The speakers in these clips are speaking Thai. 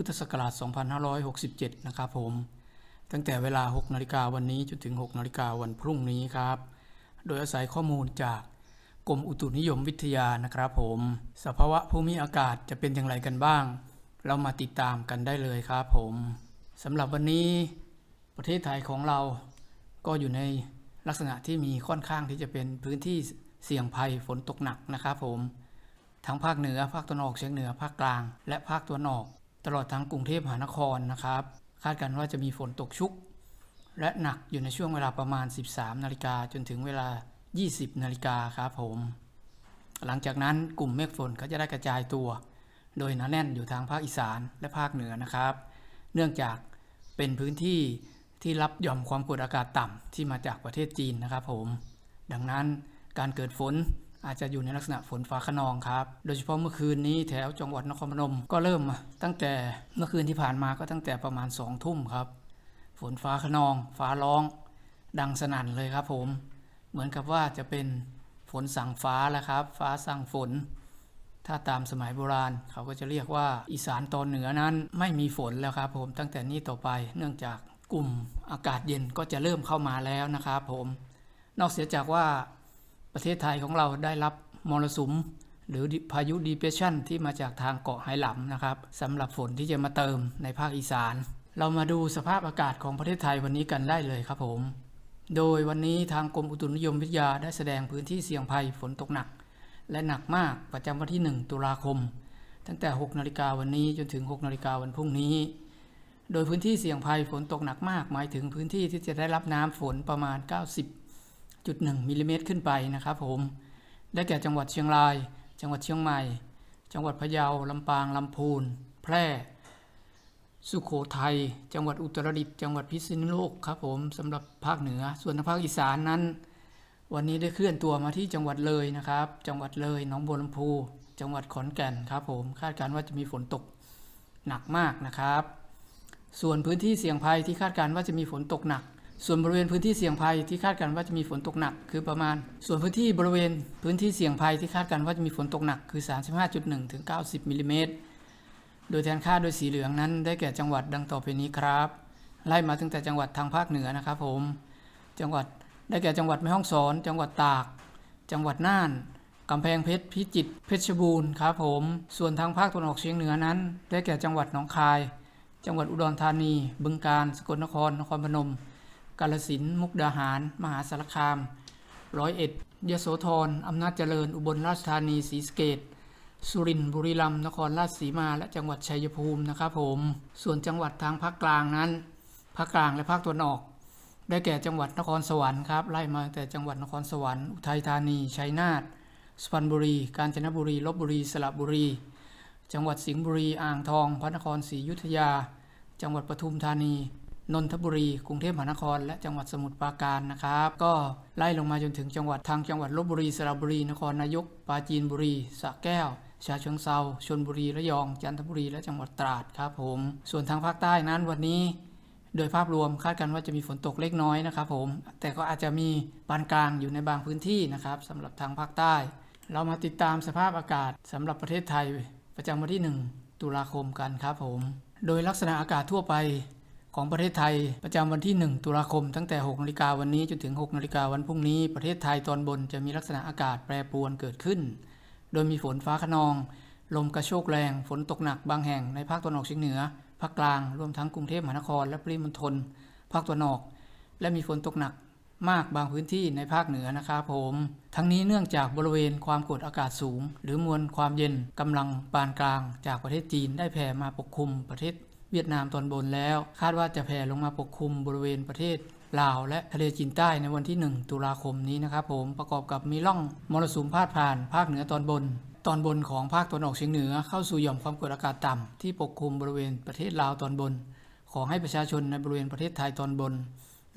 พุทธศักราช 2567 นะครับผม ตั้งแต่เวลา 6 นาฬิกาวันนี้จนถึง 6 นาฬิกาวันพรุ่งนี้ครับ โดยอาศัยข้อมูลจากกรมอุตุนิยมวิทยานะครับผม สภาวะภูมิอากาศจะเป็นอย่างไรกันบ้าง เรามาติดตามกันได้เลยครับผมสำหรับวันนี้ประเทศไทยของเราก็อยู่ในลักษณะที่มีค่อนข้างที่จะเป็นพื้นที่เสี่ยงภัยฝนตกหนักนะครับผม ทั้งภาคเหนือ ภาคตะวันออกเฉียงเหนือ ภาคกลาง และภาคตะวันออก ตลอดทั้งกรุงเทพมหานครนะครับ คาดกันว่าจะมีฝนตกชุก และหนักอยู่ในช่วงเวลาประมาณ 13 นาฬิกาจนถึงเวลา 20 นาฬิกาครับผม หลังจากนั้นกลุ่มเมฆฝนก็จะได้กระจายตัว โดยหนาแน่นอยู่ทางภาคอีสานและภาคเหนือนะครับ เนื่องจากเป็นพื้นที่ที่รับหย่อมความกดอากาศต่ำที่มาจากประเทศจีนนะครับผม ดังนั้นการเกิดฝน อาจจะอยู่ในลักษณะฝนฟ้าขนองครับ โดยเฉพาะเมื่อคืนนี้แถวจังหวัดนครพนมก็เริ่มตั้งแต่เมื่อคืนที่ผ่านมาก็ตั้งแต่ประมาณสองทุ่มครับ ฝนฟ้าขนอง ฟ้าร้อง ดังสนั่นเลยครับผม เหมือนกับว่าจะเป็นฝนสั่งฟ้าแล้วครับ ฟ้าสั่งฝน ถ้าตามสมัยโบราณ เขาก็จะเรียกว่าอีสานตอนเหนือนั้นไม่มีฝนแล้วครับผมตั้งแต่นี้ต่อไปเนื่องจากกลุ่มอากาศเย็นก็จะเริ่มเข้ามาแล้วนะครับผม นอกเสียจากว่า ประเทศไทยของเราได้รับมรสุมหรือพายุดีเพรสชันที่มาจากทางเกาะไหหลำนะครับสำหรับฝนที่จะมาเติมในภาคอีสาน เรามาดูสภาพอากาศของประเทศไทยวันนี้กันได้เลยครับผม โดยวันนี้ทางกรมอุตุนิยมวิทยาได้แสดงพื้นที่เสี่ยงภัยฝนตกหนัก และหนักมากประจำวันที่ 1 ตุลาคม ตั้งแต่ 6 นาฬิกาวันนี้จนถึง 6 นาฬิกาวันพรุ่งนี้ โดยพื้นที่เสี่ยงภัยฝนตกหนักมาก หมายถึงพื้นที่ที่จะได้รับน้ำฝนประมาณ 90.1มิลลิเมตรขึ้นไปนะครับผมได้แก่จังหวัดเชียงราย จังหวัดเชียงใหม่ จังหวัดพะเยาลำปางลำพูน แพร่ สุขโขทัยจังหวัดอุตรดิตถ์จังหวัดพิษณุโลกครับผมสำหรับภาคเหนือ ส่วนทางภาคอีสานนั้น วันนี้ได้เคลื่อนตัวมาที่จังหวัดเลยนะครับ จังหวัดเลยหนองบัวลำพู จังหวัดขอนแก่นครับผมคาดการณ์ว่าจะมีฝนตกหนักมากนะครับ ส่วนพื้นที่เสี่ยงภัยที่คาดการณ์ว่าจะมีฝนตกหนัก ส่วนบริเวณพื้นที่เสี่ยงภัยที่คาดการณ์ว่าจะมีฝนตกหนักคือประมาณ ส่วนพื้นที่บริเวณพื้นที่เสี่ยงภัยที่คาดการณ์ว่าจะมีฝนตกหนักคือ 35.1 ถึง 90มิลลิเมตร โดยแทนค่าโดยสีเหลืองนั้นได้แก่จังหวัดดังต่อไปนี้ครับ ไล่มาตั้งแต่จังหวัดทางภาคเหนือนะครับผม จังหวัดได้แก่จังหวัดแม่ฮ่องสอน จังหวัดตาก จังหวัดน่านกำแพงเพชรพิจิตรเพชรบูรณ์ครับผม ส่วนทางภาคตะวันออกเฉียงเหนือนั้น ได้แก่จังหวัดหนองคาย จังหวัดอุดรธานี บึงกาฬสกลนครนครพนม กาฬสินมุกดาหาร มหาสารคาม ร้อยเอ็ดยโสธรอำนาจเจริญ อุบลราชธานีศรีสะเกษสุรินทร์บุรีรัมย์นครราชสีมา และจังหวัดชัยภูมินะครับผม ส่วนจังหวัดทางภาคกลางนั้นภาคกลางและภาคตะวันออก ได้แก่จังหวัดนครสวรรค์ครับไล่มาแต่จังหวัดนครสวรรค์อุทัยธานีชัยนาทสุพรรณบุรี กาญจนบุรีลบบุรีสระบุรี จังหวัดสิงห์บุรีอ่างทอง พระนครศรีอยุธยา จังหวัดปทุมธานี นนทบุรี กรุงเทพมหานคร และจังหวัดสมุทรปราการนะครับ ก็ไล่ลงมาจนถึงจังหวัดทางจังหวัดลบบุรี สระบุรี นครนายก ปราจีนบุรีสระแก้วชาเชิงเซาชลบุรี ระยอง จันทบุรี และจังหวัดตราดครับผม ส่วนทางภาคใต้นั้นวันนี้ โดยภาพรวมคาดกันว่าจะมีฝนตกเล็กน้อยนะครับผม แต่ก็อาจจะมีปานกลางอยู่ในบางพื้นที่นะครับสำหรับทางภาคใต้ เรามาติดตามสภาพอากาศสำหรับประเทศไทย ประจำวันที่ 1 ตุลาคมกันครับผม โดยลักษณะอากาศทั่วไป ของประเทศไทยประจำวันที่ 1 ตุลาคมตั้งแต่6นาฬิกาวันนี้จนถึง6นาฬิกาวันพรุ่งนี้ ประเทศไทยตอนบนจะมีลักษณะอากาศแปรปรวนเกิดขึ้น โดยมีฝนฟ้าขนอง ลมกระโชกแรง ฝนตกหนักบางแห่งในภาคตะวันออกเฉียงเหนือ ภาคกลาง รวมทั้งกรุงเทพมหานคร และปริมณฑล ภาคตะวันออก และมีฝนตกหนัก มากบางพื้นที่ในภาคเหนือนะครับผม ทั้งนี้เนื่องจากบริเวณความกดอากาศสูง หรือมวลความเย็นกำลังปานกลาง จากประเทศจีนได้แผ่มาปกคลุมประเทศเวียดนามตอนบนแล้ว คาดว่าจะแผ่ลงมาปกคลุมบริเวณประเทศลาวและทะเลจีนใต้ในวันที่ 1 ตุลาคมนี้นะครับผมประกอบกับมีร่องมรสุมพาดผ่าน ภาคเหนือตอนบน ตอนบนของภาคตะวันออกเฉียงเหนือเข้าสู่หย่อมความกดอากาศต่ำที่ปกคลุมบริเวณประเทศลาวตอนบน ขอให้ประชาชนในบริเวณประเทศไทยตอนบน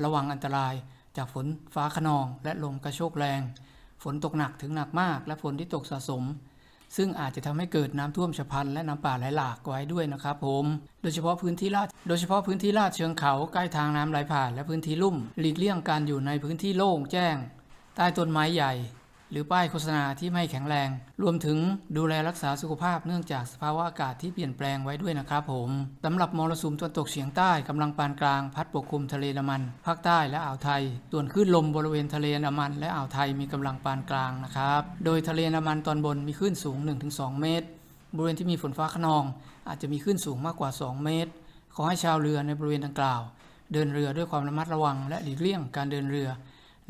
ระวังอันตราย จากฝนฟ้าขนอง และลมกระโชกแรง ฝนตกหนักถึงหนักมาก และฝนที่ตกสะสม ซึ่งอาจจะทำให้เกิดน้ำท่วมฉับพลันและน้ำป่าไหลหลากไว้ด้วยนะครับผม โดยเฉพาะพื้นที่ลาด โดยเฉพาะพื้นที่ลาดเชิงเขาใกล้ทางน้ำไหลผ่าน และพื้นที่ลุ่ม หลีกเลี่ยงการอยู่ในพื้นที่โล่งแจ้ง ใต้ต้นไม้ใหญ่ หรือป้ายโฆษณาที่ไม่แข็งแรง รวมถึงดูแลรักษาสุขภาพเนื่องจากสภาวะอากาศที่เปลี่ยนแปลงไว้ด้วยนะครับผมสำหรับมรสุมตะวันตกเฉียงใต้กำลังปานกลางพัดปกคลุมทะเลอันดามัน ภาคใต้และอ่าวไทย ส่วนคลื่นลมบริเวณทะเลอันดามัน และอ่าวไทยมีกำลังปานกลางนะครับ โดยทะเลอันดามันตอนบนมีคลื่นสูง 1-2 เมตร บริเวณที่มีฝนฟ้าขนอง อาจจะมีคลื่นสูงมากกว่า 2 เมตร ขอให้ชาวเรือในบริเวณดังกล่าว เดินเรือด้วยความระมัดระวัง และหลีกเลี่ยงการเดินเรือ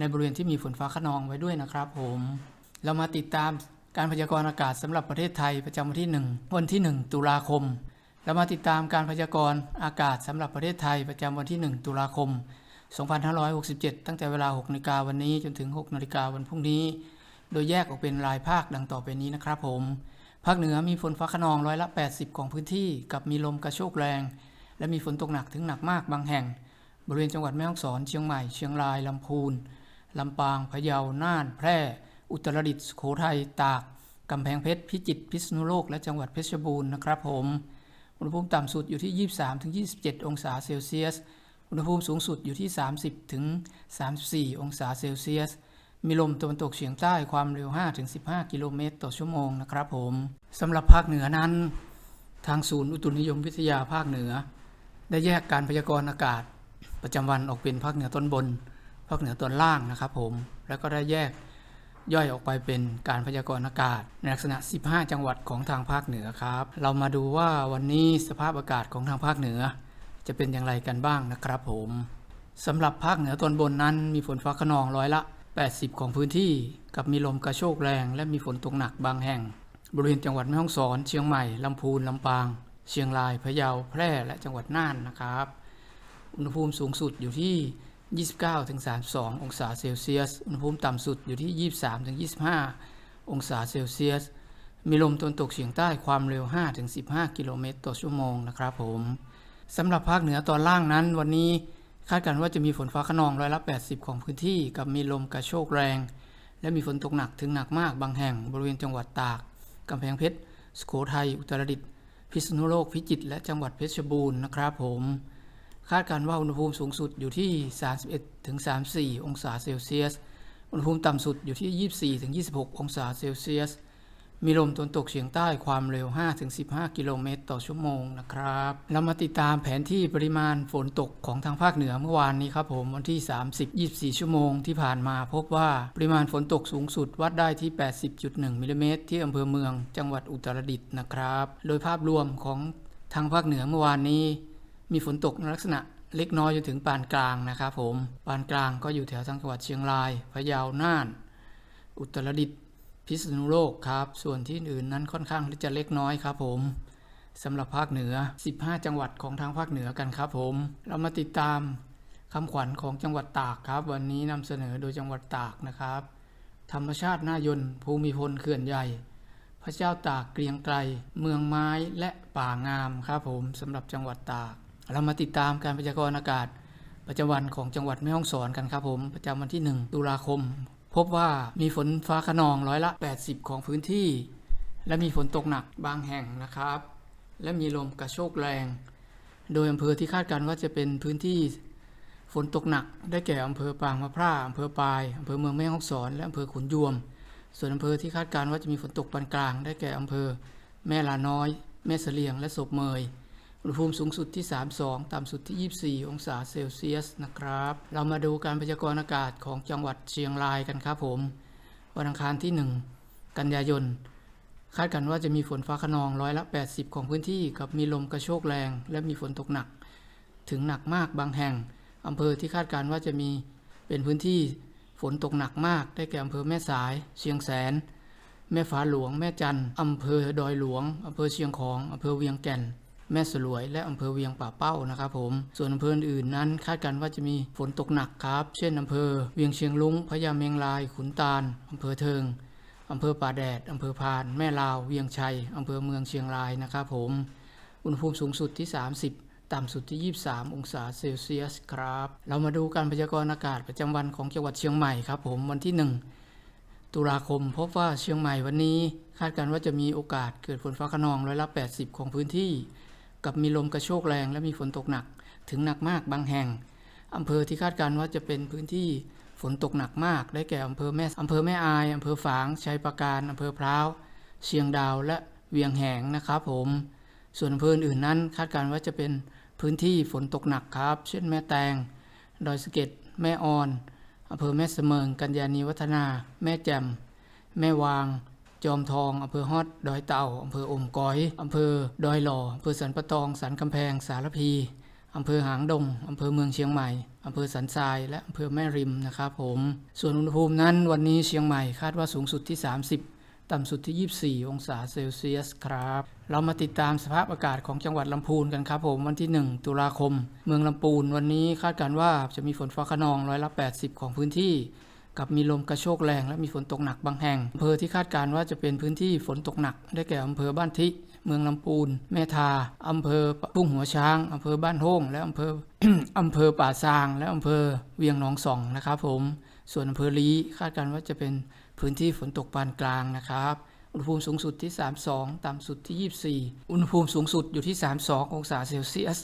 ในบริเวณที่มีฝนฟ้าขนองไว้ด้วยนะครับผม เรามาติดตามการพยากรณ์อากาศสำหรับประเทศไทยประจำวันที่ 1 วันที่ 1 ตุลาคม เรามาติดตามการพยากรณ์อากาศสำหรับประเทศไทยประจำวันที่ 1 ตุลาคม 2567 ตั้งแต่เวลา6นาฬิกาวันนี้จนถึง6นาฬิกาวันพรุ่งนี้ โดยแยกออกเป็นรายภาคดังต่อไปนี้นะครับผม ภาคเหนือมีฝนฟ้าขนองร้อยละ 80 ของพื้นที่ กับมีลมกระโชกแรง และมีฝนตกหนักถึงหนักมากบางแห่ง บริเวณจังหวัดแม่ฮ่องสอน เชียงใหม่ เชียงรายลำพูน ลำปาง พะเยา น่าน แพร่ อุตรดิตถ์สุโขทัย ตาก กำแพงเพชร พิจิตร พิษณุโลก และจังหวัดเพชรบูรณ์นะครับผม อุณหภูมิต่ำสุดอยู่ที่ 23-27 องศาเซลเซียส อุณหภูมิสูงสุดอยู่ที่ 30-34 องศาเซลเซียส มีลมตะวันตกเฉียงใต้ความเร็ว 5-15 กิโลเมตรต่อชั่วโมงนะครับผม สำหรับภาคเหนือนั้น ทางศูนย์อุตุนิยมวิทยาภาคเหนือ ได้แยกการพยากรณ์อากาศ ประจำวันออกเป็นภาคเหนือตอนบน ภาคเหนือตอนล่างนะครับผม แล้วก็ได้แยกย่อยออกไปเป็นการพยากรณ์อากาศ ในลักษณะ 15 จังหวัดของทางภาคเหนือครับ เรามาดูว่าวันนี้สภาพอากาศของทางภาคเหนือ จะเป็นอย่างไรกันบ้างนะครับผมสำหรับภาคเหนือตอนบนนั้น มีฝนฟ้าขนองร้อยละ 80 ของพื้นที่ กับมีลมกระโชกแรง และมีฝนตกหนักบางแห่ง บริเวณจังหวัดแม่ฮ่องสอน เชียงใหม่ลำพูนลำปาง เชียงรายพะเยาแพร่และจังหวัดน่านนะครับ อุณหภูมิสูงสุดอยู่ที่ 29-32 องศาเซลเซียส อุณหภูมิต่ำสุดอยู่ที่ 23-25 องศาเซลเซียส มีลมตะวันตกเฉียงใต้ความเร็ว5-15 กิโลเมตรต่อชั่วโมงนะครับผมสำหรับภาคเหนือตอนล่างนั้น วันนี้คาดการณ์ว่าจะมีฝนฟ้าขนองร้อยละ 80 ของพื้นที่ กับมีลมกระโชกแรง และมีฝนตกหนักถึงหนักมากบางแห่งบริเวณจังหวัดตากกำแพงเพชรสุโขทัยอุตรดิตถ์พิษณุโลกพิจิตรและจังหวัดเพชรบูรณ์นะครับผม คาดการณ์ว่าอุณหภูมิสูงสุดอยู่ที่ 31-34 องศาเซลเซียส อุณหภูมิต่ำสุดอยู่ที่ 24-26 องศาเซลเซียส มีลมตะวันตกเฉียงใต้ความเร็ว 5-15 กิโลเมตรต่อชั่วโมงนะครับ เรามาติดตามแผนที่ปริมาณฝนตกของทางภาคเหนือเมื่อวานนี้ครับผม วันที่ 30 24 ชั่วโมงที่ผ่านมาพบว่าปริมาณฝนตกสูงสุดวัดได้ที่ 80.1 มิลลิเมตรที่อำเภอเมือง จังหวัดอุตรดิตถ์นะครับ โดยภาพรวมของทางภาคเหนือเมื่อวานนี้ มีฝนตกในลักษณะเล็กน้อยจนถึงปานกลางนะครับผม ปานกลางก็อยู่แถวทางจังหวัดเชียงราย พะเยา น่าน อุตรดิตถ์ พิษณุโลกครับ ส่วนที่อื่นนั้นค่อนข้างที่จะเล็กน้อยครับผมสำหรับภาคเหนือ 15 จังหวัดของทางภาคเหนือกันครับผม เรามาติดตามคำขวัญของจังหวัดตากครับ วันนี้นำเสนอโดยจังหวัดตากนะครับ ธรรมชาติน่ายนภูมิพลเขื่อนใหญ่ พระเจ้าตากเกรียงไกร เมืองไม้และป่างามครับผมสำหรับจังหวัดตาก เรามาติดตามการพยากรณ์อากาศ ประจำวันของจังหวัดแม่ฮ่องสอนกันครับผมประจำวันที่ 1 ตุลาคม พบว่ามีฝนฟ้าขนองร้อยละ 80 ของพื้นที่ และมีฝนตกหนักบางแห่งนะครับ และมีลมกระโชกแรง โดยอำเภอที่คาดการณ์ว่าจะเป็นพื้นที่ฝนตกหนัก ได้แก่อำเภอปางมะพร้าอำเภอปายอำเภอเมืองแม่ฮ่องสอน และอำเภอขุนยวม ส่วนอำเภอที่คาดการณ์ว่าจะมีฝนตกปานกลาง ได้แก่อำเภอ แม่ลาน้อย แม่เสลียง และศพเมย อุณหภูมิสูงสุดที่ 32 ต่ำสุดที่ 24 องศาเซลเซียสนะครับ เรามาดูการพยากรณ์อากาศของจังหวัดเชียงรายกันครับผม วันอังคารที่ 1 กันยายน คาดกันว่าจะมีฝนฟ้าขนองร้อยละ 80 ของพื้นที่กับมีลมกระโชกแรง และมีฝนตกหนัก ถึงหนักมากบางแห่ง อำเภอที่คาดการณ์ว่าจะมีเป็นพื้นที่ฝนตกหนักมาก ได้แก่อำเภอแม่สาย เชียงแสน แม่ฟ้าหลวง แม่จันอำเภอดอยหลวงอำเภอเชียงของอำเภอเวียงแก่น แม่สลวยและอำเภอเวียงป่าเป้านะครับผมส่วนอำเภออื่นนั้นคาดการณ์ว่าจะมีฝนตกหนักครับ เช่นอำเภอเวียงเชียงลุงพะยาเมงลายขุนตาลอำเภอเทิงอำเภอป่าแดดอำเภอพาน แม่ลาว เวียงชัยอำเภอเมืองเชียงรายนะครับผมอุณหภูมิสูงสุดที่ 30ต่ำสุดที่ 23 องศาเซลเซียสครับ เรามาดูการพยากรณ์อากาศประจำวันของจังหวัดเชียงใหม่ครับผมวันที่ 1 ตุลาคมพบว่าเชียงใหม่วันนี้ คาดการณ์ว่าจะมีโอกาสเกิดฝนฟ้าขนองร้อยละ 80 ของพื้นที่ กับมีลมกระโชกแรงและมีฝนตกหนักถึงหนักมากบางแห่งอำเภอที่คาดการณ์ว่าจะเป็นพื้นที่ฝนตกหนักมาก ได้แก่อำเภอแม่อำเภอแม่อายอำเภอฝางชัยปราการอำเภอพร้าวเชียงดาวและเวียงแหงนะครับผม ส่วนอำเภออื่นนั้น คาดการณ์ว่าจะเป็นพื้นที่ฝนตกหนักครับ เช่นแม่แตง ดอยสะเก็ดแม่ออนอำเภอแม่เสมิง กัญญานีวัฒนา แม่แจ่มแม่วาง จอมทองอำเภอฮอดดอยเต่าอำเภออมก้อยอำเภอดอยหล่ออำเภอสันปะตองสันกำแพงสารพีอำเภอหางดงอำเภอเมืองเชียงใหม่อำเภอสันทราย และอำเภอแม่ริมนะครับผม ส่วนอุณหภูมินั้นวันนี้เชียงใหม่คาดว่าสูงสุดที่ 30 ต่ำสุดที่ 24 องศาเซลเซียสครับ เรามาติดตามสภาพอากาศของจังหวัดลำพูนกันครับผม วันที่ 1 ตุลาคม เมืองลำพูนวันนี้คาดการว่าจะมีฝนฟ้าขนองร้อยละ 80 ของพื้นที่ กับมีลมกระโชกแรง และมีฝนตกหนักบางแห่งอำเภอที่คาดการว่าจะเป็นพื้นที่ฝนตกหนัก ได้แก่อำเภอบ้านทิ เมืองลำพูน แม่ทาอำเภอพุ่งหัวช้างอำเภอบ้านโฮ่งและอำเภออำเภอป่าซาง และอำเภอเวียงหนองสองนะครับผมส่วนอำเภอลีคาดการว่าจะเป็นพื้นที่ฝนตกปานกลางนะครับอุณหภูมิสูงสุดที่ 32 ต่ำสุดที่ 24 อุณหภูมิสูงสุดอยู่ที่ 32 องศาเซลเซียส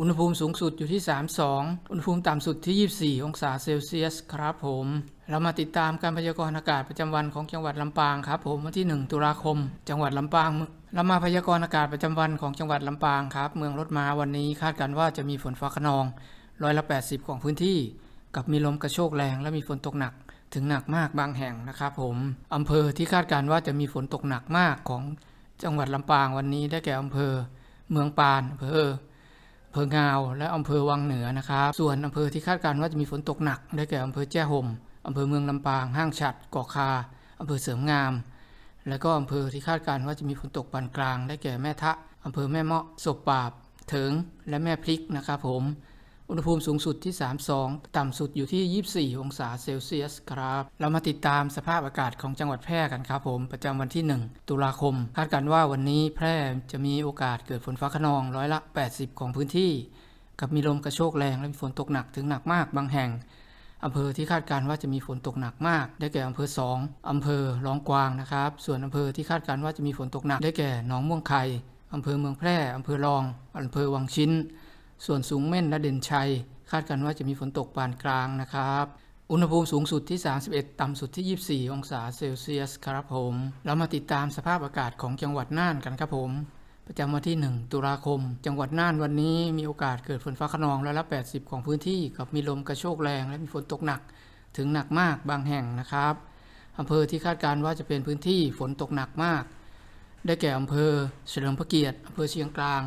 อุณหภูมิสูงสุดอยู่ที่ 32 อุณหภูมิต่ำสุดที่ 24 องศาเซลเซียสครับผม เรามาติดตามการพยากรณ์อากาศประจำวันของจังหวัดลำปางครับผมวันที่ 1 ตุลาคม จังหวัดลำปาง เรามาพยากรณ์อากาศประจำวันของจังหวัดลำปางครับ เมืองรถมาวันนี้คาดการณ์ว่าจะมีฝนฟ้าขนองร้อยละ 80 ของพื้นที่ กับมีลมกระโชกแรงและมีฝนตกหนัก ถึงหนักมากบางแห่งนะครับผมอำเภอที่คาดการณ์ว่าจะมีฝนตกหนักมากของจังหวัดลำปางวันนี้ได้แก่อำเภอ เมืองปานอำเภอ ภองาว และอำเภอวังเหนือนะครับ ส่วนอำเภอที่คาดการณ์ว่าจะมีฝนตกหนัก ได้แก่อำเภอแจ้ห่มอำเภอเมืองลำปาง ห้างฉัดเกาะคาอำเภอเสริมงาม และก็อำเภอที่คาดการณ์ว่าจะมีฝนตกปานกลาง ได้แก่แม่ทะอำเภอแม่เมาะศพปราบเถิงและแม่พริกนะครับผม อุณหภูมิสูงสุดที่ 32 ต่ำสุดอยู่ที่ 24 องศาเซลเซียสครับ เรามาติดตามสภาพอากาศของจังหวัดแพร่กันครับผม ประจำวันที่ 1 ตุลาคม คาดการณ์ว่าวันนี้แพร่จะมีโอกาสเกิดฝนฟ้าขนองร้อยละ 80 ของพื้นที่ กับมีลมกระโชกแรงและมีฝนตกหนักถึงหนักมากบางแห่งอำเภอที่คาดการณ์ว่าจะมีฝนตกหนักมาก ได้แก่อำเภอสอำเภอร้องกวางนะครับ ส่วนอำเภอที่คาดการณ์ว่าจะมีฝนตกหนัก ได้แก่หนองม่วงไข่อำเภอเมืองแพร่อำเภอรองอำเภอวังชิ้น ส่วนสูงเม่นและเด่นชัย คาดการณ์ว่าจะมีฝนตกปานกลางนะครับ อุณหภูมิสูงสุดที่ 31 ต่ำสุดที่ 24 องศาเซลเซียสครับผม เรามาติดตามสภาพอากาศของจังหวัดน่านกันครับผม ประจำวันที่ 1 ตุลาคม จังหวัดน่านวันนี้มีโอกาสเกิดฝนฟ้าขนองร้อยละ 80 ของพื้นที่ กับมีลมกระโชกแรงและมีฝนตกหนัก ถึงหนักมากบางแห่งนะครับอำเภอที่คาดการณ์ว่าจะเป็นพื้นที่ฝนตกหนักมาก ได้แก่อำเภอเฉลิมพระเกียรติอำเภอเชียงกลาง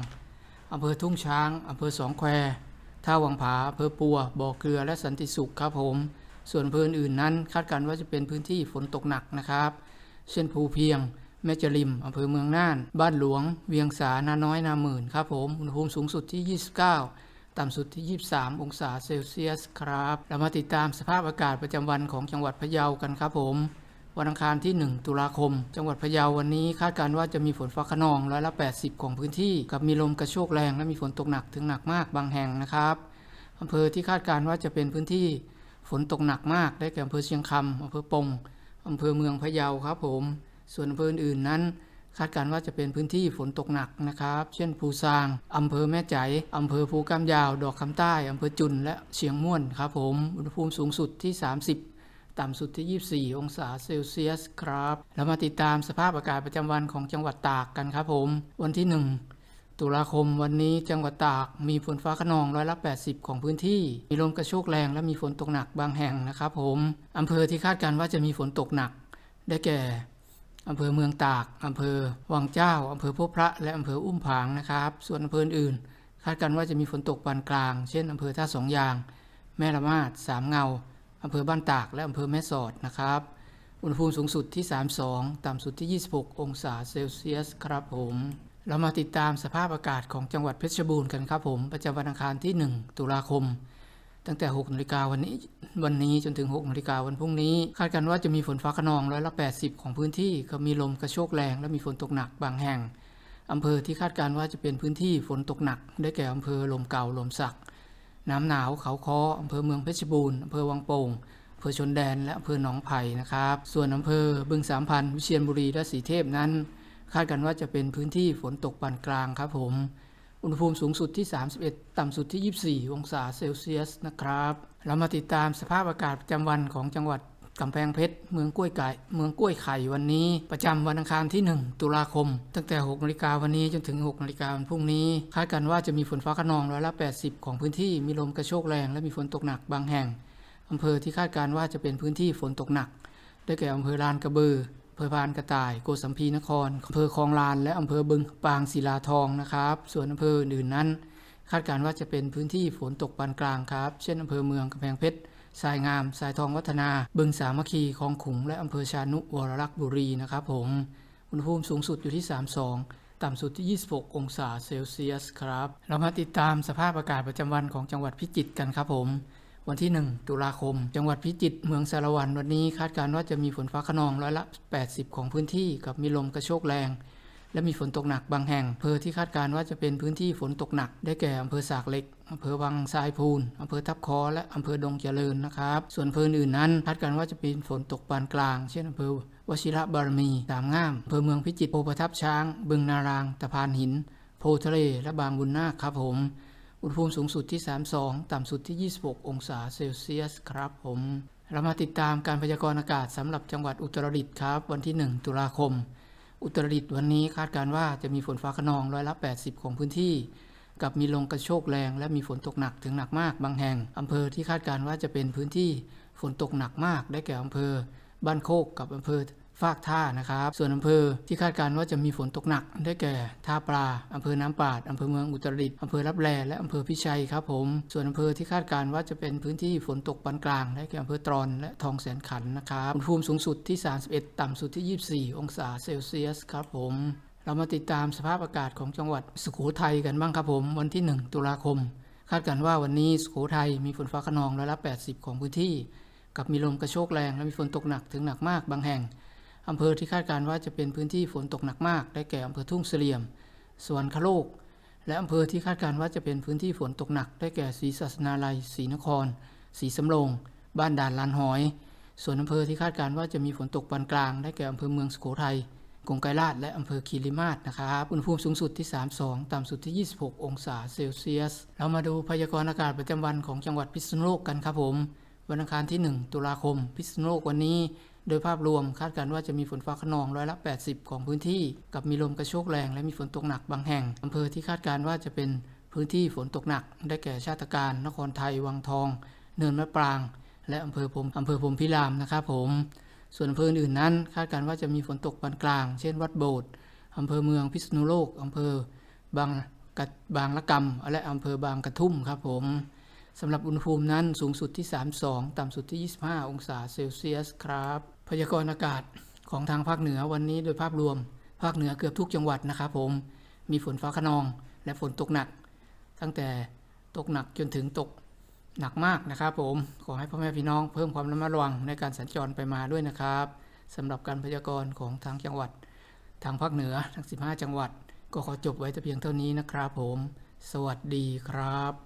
อำเภอทุ่งช้างอำเภอสองแควท่าวังผาอำเภอปัวบ่อเกลือและสันติสุขครับผม ส่วนอำเภออื่นนั้นคาดการณ์ว่าจะเป็นพื้นที่ฝนตกหนักนะครับ เช่นภูเพียง แม่จริมอำเภอเมืองน่าน บ้านหลวง เวียงสานาน้อยนาหมื่นครับผมอุณหภูมิสูงสุดที่ 29 ต่ำสุดที่ 23 องศาเซลเซียสครับเรามาติดตามสภาพอากาศประจำวันของจังหวัดพะเยากันครับผม วันอังคารที่ 1 ตุลาคม จังหวัดพะเยาวันนี้คาดการณ์ว่าจะมีฝนฟ้าขนองร้อยละ80 ของพื้นที่ กับมีลมกระโชกแรงและมีฝนตกหนักถึงหนักมากบางแห่งนะครับอำเภอที่คาดการณ์ว่าจะเป็นพื้นที่ฝนตกหนักมากได้แก่อำเภอเชียงคำอำเภอปงอำเภอเมืองพะเยาครับผม ส่วนอำเภออื่นนั้น คาดการณ์ว่าจะเป็นพื้นที่ฝนตกหนักนะครับ เช่นภูซางอำเภอแม่ใจอำเภอภูกำยาว ดอกคำใต้อำเภอจุนและเชียงม่วนครับผม อุณหภูมิสูงสุดที่ 30 ต่ำสุดที่ 24 องศาเซลเซียสครับเรามาติดตามสภาพอากาศประจำวันของจังหวัดตากกันครับผม วันที่ 1 ตุลาคมวันนี้จังหวัดตากมีฝนฟ้าขนองร้อยละ 80 ของพื้นที่ มีลมกระโชกแรงและมีฝนตกหนักบางแห่งนะครับผม อำเภอที่คาดการณ์ว่าจะมีฝนตกหนัก ได้แก่อำเภอเมืองตาก อำเภอวังเจ้า อำเภอพบพระ และอำเภออุ้มผางนะครับ ส่วนอำเภออื่น คาดกันว่าจะมีฝนตกปานกลาง เช่นอำเภอท่าสองยาง แม่ละมาดสามเงา อำเภอบ้านตาก และอำเภอแม่สอดนะครับ อุณหภูมิสูงสุดที่ 32 ต่ำสุดที่ 26 องศาเซลเซียสครับผม เรามาติดตามสภาพอากาศของจังหวัดเพชรบูรณ์กันครับผม ประจำวันอังคารที่ 1 ตุลาคม ตั้งแต่ 6นาฬิกาวันนี้วันนี้จนถึง 6นาฬิกาวันพรุ่งนี้ คาดกันว่าจะมีฝนฟ้าขนองร้อยละ 80 ของพื้นที่ก็มีลมกระโชกแรงและมีฝนตกหนักบางแห่งอำเภอที่คาดการณ์ว่าจะเป็นพื้นที่ฝนตกหนัก ได้แก่อำเภอลมเก่าลมสัก น้ำหนาวเขาคออำเภอเมืองเพชรบูรณ์อำเภอวังโป่งอำเภอชนแดน และอำเภอหนองไผ่นะครับ ส่วนอำเภอบึงสามพันวิเชียรบุรีและสีเทพนั้น คาดกันว่าจะเป็นพื้นที่ฝนตกปานกลางครับผมอุณหภูมิสูงสุดที่ 31 ต่ำสุดที่ 24 องศาเซลเซียสนะครับ เรามาติดตามสภาพอากาศประจำวันของจังหวัด กำแพงเพชร เมืองกล้วยไก่ เมืองกล้วยไข่วันนี้ ประจำวันอังคารที่ 1 ตุลาคม ตั้งแต่6นาฬิกาวันนี้จนถึง6นาฬิกาวันพรุ่งนี้ คาดกันว่าจะมีฝนฟ้าขนองร้อยละ 80 ของพื้นที่มีลมกระโชกแรง และมีฝนตกหนักบางแห่งอำเภอที่คาดการณ์ว่าจะเป็นพื้นที่ฝนตกหนัก ได้แก่อำเภอลานกระบืออำเภอพานกระต่าย โกสัมพีนครอำเภอคลองลาน และอำเภอบึงปางศิลาทองนะครับ ส่วนอำเภออื่นนั้น คาดการณ์ว่าจะเป็นพื้นที่ฝนตกปานกลางครับ เช่นอำเภอเมืองกำแพงเพชร ทรายงามทรายทองวัฒนา บึงสามัคคีคลองขุงและอำเภอชานุวรรักษ์บุรีนะครับผม อุณหภูมิสูงสุดอยู่ที่ 32ต่ำสุดที่ 26 องศาเซลเซียสครับ เรามาติดตามสภาพอากาศประจำวันของจังหวัดพิจิตรกันครับผม วันที่ 1 ตุลาคม จังหวัดพิจิตรเมืองสารวันวันนี้คาดการณ์ว่าจะมีฝนฟ้าขนองร้อยละ 80 ของพื้นที่กับมีลมกระโชกแรง และมีฝนตกหนักบางแห่งอำเภอที่คาดการณ์ว่าจะเป็นพื้นที่ฝนตกหนัก ได้แก่อำเภอสากเหล็กอำเภอวังทรายพูนอำเภอทับคอและอำเภอดงเจริญนะครับ ส่วนอำเภออื่นนั้นคาดการณ์ว่าจะเป็นฝนตกปานกลาง เช่นอำเภอวชิระบารมีสามง่ามอำเภอเมืองพิจิตรโพประทับช้าง บึงนารางตะพานหิน โพทะเลและบางบุญนาคครับผมอุณหภูมิสูงสุดที่ 32 ต่ำสุดที่ 26 องศาเซลเซียสครับผม เรามาติดตามการพยากรณ์อากาศสำหรับจังหวัดอุตรดิตถ์ครับ วันที่ 1 ตุลาคม อุตรดิตถ์วันนี้คาดการว่าจะมีฝนฟ้าขนองร้อยละ 80 ของพื้นที่ กับมีลมกระโชกแรงและมีฝนตกหนักถึงหนักมากบางแห่งอำเภอที่คาดการว่าจะเป็นพื้นที่ฝนตกหนักมากได้แก่อำเภอ บ้านโคกกับอำเภอ ฟากท่านะครับ ส่วนอำเภอที่คาดการณ์ว่าจะมีฝนตกหนัก ได้แก่ท่าปลาอำเภอน้ำปาดอำเภอเมืองอุตรดิตถ์อำเภอรับแลและอำเภอพิชัยครับผม ส่วนอำเภอที่คาดการณ์ว่าจะเป็นพื้นที่ฝนตกปานกลาง ได้แก่อำเภอตรอนและทองแสนขันนะครับอุณหภูมิสูงสุดที่ 31 ต่ำสุดที่ 24 องศาเซลเซียสครับผมเรามาติดตามสภาพอากาศของจังหวัดสุโขทัยกันบ้างครับผม วันที่ 1 ตุลาคม คาดการณ์ว่าวันนี้สุโขทัยมีฝนฟ้าขนองร้อยละ 80 ของพื้นที่ กับมีลมกระโชกแรงและมีฝนตกหนักถึงหนักมากบางแห่ง อำเภอที่คาดการณ์ว่าจะเป็นพื้นที่ฝนตกหนักมาก ได้แก่อำเภอทุ่งเสลี่ยม สวนคโลก และอำเภอที่คาดการณ์ว่าจะเป็นพื้นที่ฝนตกหนัก ได้แก่ศรีศาสนาลัยศรีนครศรีสำโรง บ้านด่านลานหอย ส่วนอำเภอที่คาดการณ์ว่าจะมีฝนตกปานกลาง ได้แก่อำเภอเมืองสุโขทัยกงไกรลาดและอำเภอคีรีมาศนะครับอุณหภูมิสูงสุดที่ 32 ต่ำสุดที่ 26 องศาเซลเซียส เรามาดูพยากรณ์อากาศประจำวันของจังหวัดพิษณุโลกกันครับผม วันอังคารที่ 1 ตุลาคม พิษณุโลกวันนี้ โดยภาพรวมคาดการณ์ว่าจะมีฝนฟ้าขนองร้อยละ 80 ของพื้นที่ กับมีลมกระโชกแรงและมีฝนตกหนักบางแห่งอำเภอที่คาดการณ์ว่าจะเป็นพื้นที่ฝนตกหนัก ได้แก่ชาติการ นครไทย วังทอง เนินมะปราง และอำเภอพรมอำเภอพรมพิรามนะครับผม ส่วนอำเภออื่นนั้น คาดการณ์ว่าจะมีฝนตกปานกลาง เช่น วัดโบสถ์อำเภอเมืองพิษณุโลกอำเภอบางกะบางละกำและอำเภอบางกระทุ่มครับผมสำหรับอุณหภูมินั้นสูงสุดที่ 32 ต่ำสุดที่ 25 องศาเซลเซียสครับ พยากรณ์อากาศของทางภาคเหนือวันนี้โดยภาพรวม ภาคเหนือเกือบทุกจังหวัดนะครับผมมีฝนฟ้าขนองและฝนตกหนัก ตั้งแต่ตกหนักจนถึงตกหนักมากนะครับผมขอให้พ่อแม่พี่น้องเพิ่มความระมัดระวังในการสัญจรไปมาด้วยนะครับสำหรับการพยากรณ์ของทางจังหวัด ทางภาคเหนือทั้ง 15 จังหวัด ก็ขอจบไว้แต่เพียงเท่านี้นะครับผม สวัสดีครับ